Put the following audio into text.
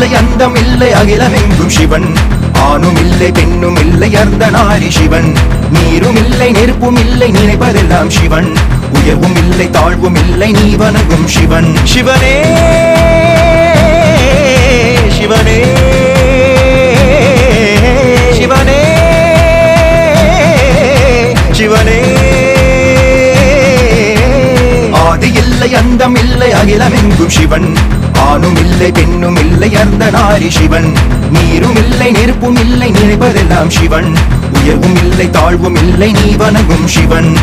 அகிலமெங்கும் சிவன். ஆணும் இல்லை பெண்ணும் இல்லை அர்த்த நாரி சிவன். நீரும் இல்லை நெருப்பும் இல்லை நினைப்பதெல்லாம் சிவன். உயர்வும் இல்லை தாழ்வும் இல்லை நீ வணங்கும் சிவன். சிவனே சிவனே சிவனே சிவனே. அந்தம் இல்லை அகிலமெங்கும் சிவன். ஆணும் இல்லை பெண்ணும் இல்லை அந்த நாரி சிவன். நீரும் இல்லை நெருப்பும் இல்லை நினைப்பதெல்லாம் சிவன். உயர்வும் இல்லை தாழ்வும் இல்லை நீ வணங்கும் சிவன்.